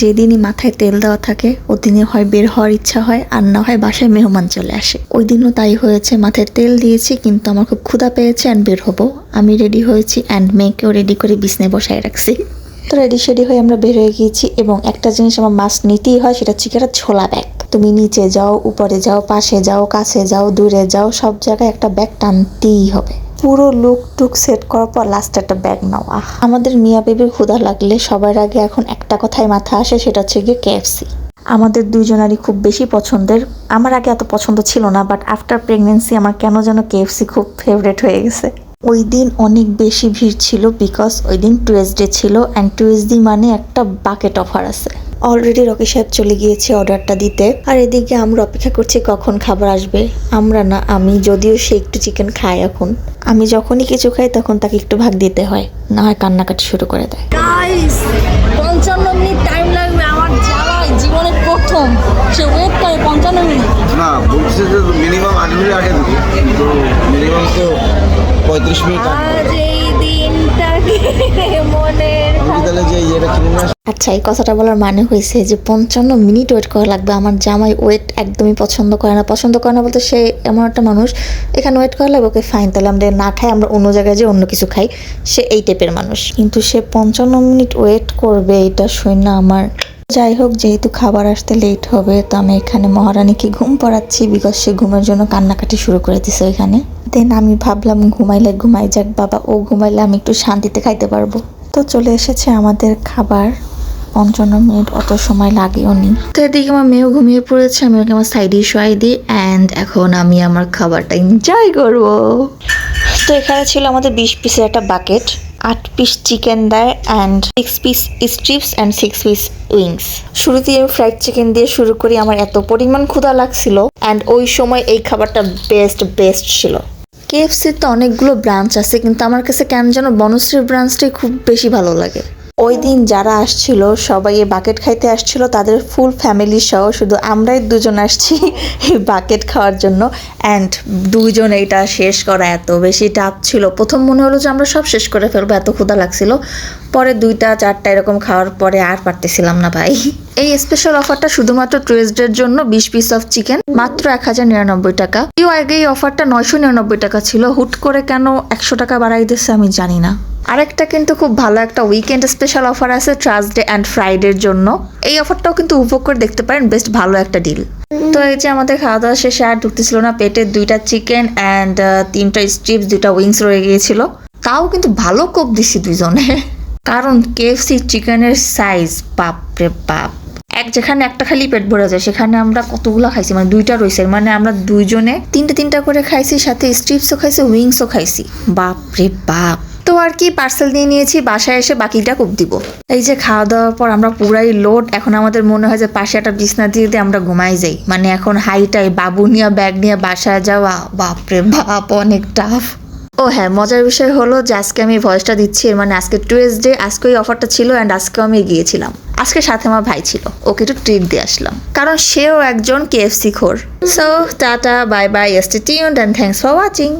যেদিনই মাথায় তেল দেওয়া থাকে ওদিনে হয় বের হওয়ার ইচ্ছা হয়, আর না হয় বাসায় মেহমান চলে আসে। ওই দিনও তাই হয়েছে, মাথায় তেল দিয়েছি, কিন্তু আমার খুব ক্ষুধা পেয়েছে অ্যান্ড বের হব। আমি রেডি হয়েছি অ্যান্ড মেয়েকেও রেডি করে বিছনায় বসায় রাখছি। তো রেডি শেডি হয়ে আমরা বের হয়ে গিয়েছি, এবং একটা জিনিস আমার মাস্ক নিতেই হয়, সেটা হচ্ছে একটা ছোলা ব্যাগ তুমি নিচে যাও, উপরে যাও, পাশে যাও, কাছে যাও, দূরে যাও, সব জায়গায় একটা ব্যাগ টানতেই হবে। পুরো লুক টুক সেট করার পর লাস্ট একটা ব্যাগ নেওয়া। আমাদের মিয়া বেবির ক্ষুধা লাগলে সবার আগে এখন একটা কথাই মাথা আসে সেটা হচ্ছে গিয়ে কেএফসি আমাদের দুইজনারই খুব বেশি পছন্দের। আমার আগে এত পছন্দ ছিল না বাট আফটার প্রেগনেন্সি আমার কেন যেন কেএফসি খুব ফেভারেট হয়ে গেছে। ওই দিন অনেক বেশি ভিড় ছিল বিকজ ওই দিন টুয়েসডে ছিল অ্যান্ড টুয়েসডে মানে একটা বাকেট অফার আছে। অলরেডি রকি সাহেব চলে গিয়েছে অর্ডারটা দিতে আর এদিকে আমরা অপেক্ষা করছি কখন খাবার আসবে। আমরা না আমি যদিও সে একটু চিকেন খাই এখন। আমি যখনই কিছু খাই তখন তাকে একটু ভাগ দিতে হয়। না হয় কান্নাকাটি শুরু করে দেয়। গাইস পঞ্চান্ন মিনিট টাইম লাগবে আমার যাওয়া জীবনের প্রথম। সে ওয়েট করে পঞ্চান্ন মিনিট। না বলছে যে মিনিমাম আট মিনিট আগে দিবি। মিনিমাম তো পঁয়ত্রিশ মিনিট আচ্ছা এই কথাটা বলার মানে হয়েছে যে পঞ্চান্ন মিনিট ওয়েট করা লাগবে। আমার জামাই ওয়েট একদমই পছন্দ করে না। পছন্দ করে না বলতে সে এমন একটা মানুষ, এখানে ওয়েট করা লাগবে ওকে ফাইন তাহলে আমরা না খাই, আমরা অন্য জায়গায় যে অন্য কিছু খাই। সে এই টাইপের মানুষ। কিন্তু সে পঞ্চান্ন মিনিট ওয়েট করবে, এটা শুনে না আমার। যাই হোক, যেহেতু খাবার আসতে লেট হবে, তো আমি এখানে মহারানীকে ঘুম পড়াচ্ছি বিকজ সে ঘুমের জন্য কান্নাকাটি শুরু করে দিছে এখানে দেন আমি ভাবলাম ঘুমাইলে ঘুমাই যাক, বাবা, ও ঘুমাইলে আমি একটু শান্তিতে খাইতে পারব। তো চলে এসেছে আমাদের খাবার। পঞ্চান্ন মিনিট অত সময় লাগেও নি। তো এদিকে আমার মেয়েও ঘুমিয়ে পড়েছে, আমি ওকে আমার সাইডে শোয়াই দিই অ্যান্ড এখন আমি আমার খাবারটা এনজয় করব। তো এখানে ছিল আমাদের বিশ পিসের একটা বাকেট আট পিস চিকেন দেয় and six piece strips and six piece wings শুরুতেই আমি ফ্রাইড চিকেন দিয়ে শুরু করি, আমার এত পরিমাণ ক্ষুধা লাগছিল অ্যান্ড ওই সময় এই খাবারটা বেস্ট বেস্ট ছিল। কেএফসির তো অনেকগুলো ব্রাঞ্চ আছে, কিন্তু আমার কাছে কেন যেন বনশ্রীর ব্রাঞ্চটাই খুব বেশি ভালো লাগে। ওই দিন যারা আসছিল, সবাই এই বাকেট খাইতে আসছিল, তাদের ফুল ফ্যামিলি সহ শুধু আমরাই দুজন আসছি এই বাকেট খাওয়ার জন্য। অ্যান্ড দুইজন এইটা শেষ করা এত বেশি টাফ ছিল। প্রথম মনে হলো যে আমরা সব শেষ করে ফেলব, এত ক্ষুধা লাগছিল। পরে দুইটা, চারটা এরকম খাওয়ার পরে আর পারতেছিলাম না ভাই। এই স্পেশাল অফারটা শুধুমাত্র টুয়েসডের জন্য, বিশ পিস অফ চিকেন মাত্র এক হাজার নিরানব্বই টাকা। কেউ আগে এই অফারটা নয়শো নিরানব্বই টাকা ছিল। হুট করে কেন একশো টাকা বাড়াই দিচ্ছে আমি জানি না। আরেকটা কিন্তু খুব ভালো একটা উইকেন্ড স্পেশাল অফার আছে ট্রাসডে অ্যান্ড ফ্রাইডের জন্য। এই অফারটাও কিন্তু উপভোগ করে দেখতে পারেন বেস্ট ভালো একটা ডিল তো এই যে আমাদের খাওয়া দাওয়া শেষে আর ঢুকতেছিল না, পেটে দুইটা চিকেন অ্যান্ড তিনটা স্ট্রিপস দুইটা উইংস রয়ে গিয়েছিল। তাও কিন্তু ভালো কোপ দিছি দুইজনে। কারণ কেএফসি চিকেনের সাইজ বাপরে বাপ। এক যেখানে একটা খালি পেট ভরে যায়, সেখানে আমরা কতগুলো খাইছি? মানে দুইটা রয়েছে। মানে আমরা দুইজনে তিনটা তিনটা করে খাইছি, সাথে স্ট্রিপসও খাইছি উইংসও খাইছি। বাপরে বাপ। তো আর কি পার্সেল দিয়ে নিয়েছি, বাসায় এসে বাকিটা কুপ দিব। এই যে খাওয়া দাওয়ার পর আমরা পুরাই লোড এখন আমাদের মনে হয় যে পাশে একটা বিছনা দিয়ে দিয়ে আমরা ঘুমাই যাই। মানে এখন হাইটাই বাবু নিয়ে ব্যাগ নিয়ে বাসায় যাওয়া, বাপরে বাপ, অনেক টাফ ও হ্যাঁ মজার বিষয় হলো যে আজকে আমি ভয়েসটা দিচ্ছি মানে আজকে টুয়েসডে আজকে ওই অফারটা ছিল অ্যান্ড আজকেও আমি গিয়েছিলাম। আজকে সাথে আমার ভাই ছিল, ওকে একটু ট্রিট দিয়ে আসলাম। কারণ সেও একজন কেএফসি খোর। So tata bye bye stay tuned and thanks for watching